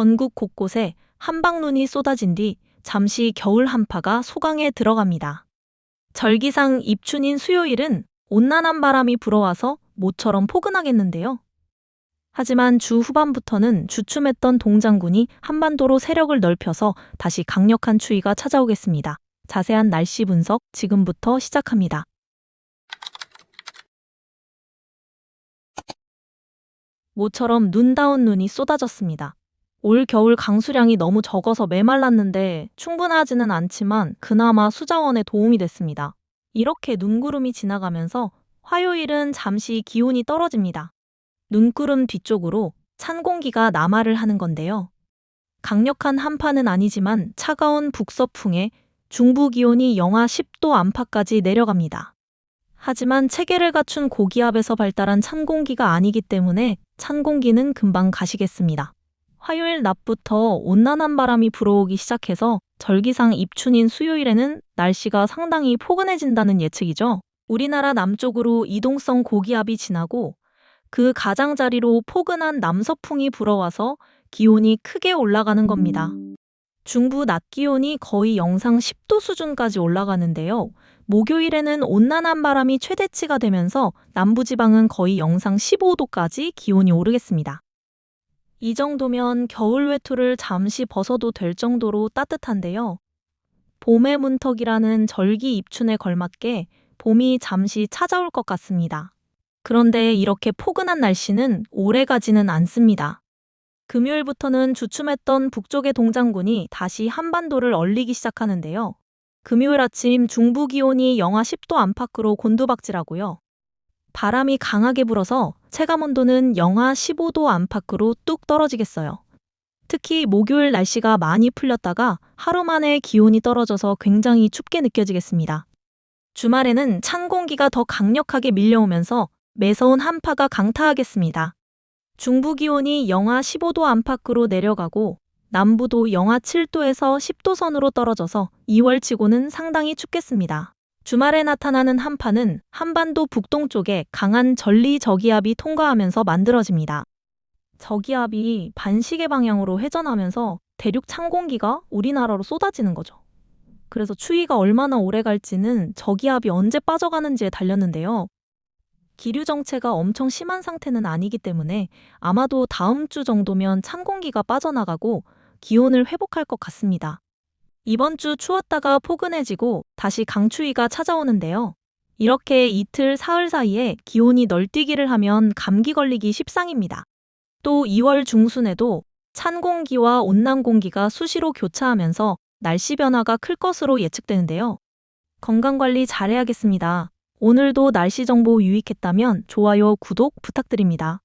전국 곳곳에 한방눈이 쏟아진 뒤 잠시 겨울 한파가 소강에 들어갑니다. 절기상 입춘인 수요일은 온난한 바람이 불어와서 모처럼 포근하겠는데요. 하지만 주 후반부터는 주춤했던 동장군이 한반도로 세력을 넓혀서 다시 강력한 추위가 찾아오겠습니다. 자세한 날씨 분석 지금부터 시작합니다. 모처럼 눈다운 눈이 쏟아졌습니다. 올 겨울 강수량이 너무 적어서 메말랐는데 충분하지는 않지만 그나마 수자원에 도움이 됐습니다. 이렇게 눈구름이 지나가면서 화요일은 잠시 기온이 떨어집니다. 눈구름 뒤쪽으로 찬 공기가 남하를 하는 건데요. 강력한 한파는 아니지만 차가운 북서풍에 중부 기온이 영하 10도 안팎까지 내려갑니다. 하지만 체계를 갖춘 고기압에서 발달한 찬 공기가 아니기 때문에 찬 공기는 금방 가시겠습니다. 화요일 낮부터 온난한 바람이 불어오기 시작해서 절기상 입춘인 수요일에는 날씨가 상당히 포근해진다는 예측이죠. 우리나라 남쪽으로 이동성 고기압이 지나고 그 가장자리로 포근한 남서풍이 불어와서 기온이 크게 올라가는 겁니다. 중부 낮 기온이 거의 영상 10도 수준까지 올라가는데요. 목요일에는 온난한 바람이 최대치가 되면서 남부지방은 거의 영상 15도까지 기온이 오르겠습니다. 이 정도면 겨울 외투를 잠시 벗어도 될 정도로 따뜻한데요. 봄의 문턱이라는 절기 입춘에 걸맞게 봄이 잠시 찾아올 것 같습니다. 그런데 이렇게 포근한 날씨는 오래 가지는 않습니다. 금요일부터는 주춤했던 북쪽의 동장군이 다시 한반도를 얼리기 시작하는데요. 금요일 아침 중부 기온이 영하 10도 안팎으로 곤두박질하고요. 바람이 강하게 불어서 체감 온도는 영하 15도 안팎으로 뚝 떨어지겠어요. 특히 목요일 날씨가 많이 풀렸다가 하루 만에 기온이 떨어져서 굉장히 춥게 느껴지겠습니다. 주말에는 찬 공기가 더 강력하게 밀려오면서 매서운 한파가 강타하겠습니다. 중부 기온이 영하 15도 안팎으로 내려가고 남부도 영하 7도에서 10도 선으로 떨어져서 2월 치고는 상당히 춥겠습니다. 주말에 나타나는 한파는 한반도 북동쪽에 강한 전리 저기압이 통과하면서 만들어집니다. 저기압이 반시계 방향으로 회전하면서 대륙 찬 공기가 우리나라로 쏟아지는 거죠. 그래서 추위가 얼마나 오래 갈지는 저기압이 언제 빠져가는지에 달렸는데요. 기류 정체가 엄청 심한 상태는 아니기 때문에 아마도 다음 주 정도면 찬 공기가 빠져나가고 기온을 회복할 것 같습니다. 이번 주 추웠다가 포근해지고 다시 강추위가 찾아오는데요. 이렇게 이틀 사흘 사이에 기온이 널뛰기를 하면 감기 걸리기 십상입니다. 또 2월 중순에도 찬 공기와 온난 공기가 수시로 교차하면서 날씨 변화가 클 것으로 예측되는데요. 건강 관리 잘해야겠습니다. 오늘도 날씨 정보 유익했다면 좋아요, 구독 부탁드립니다.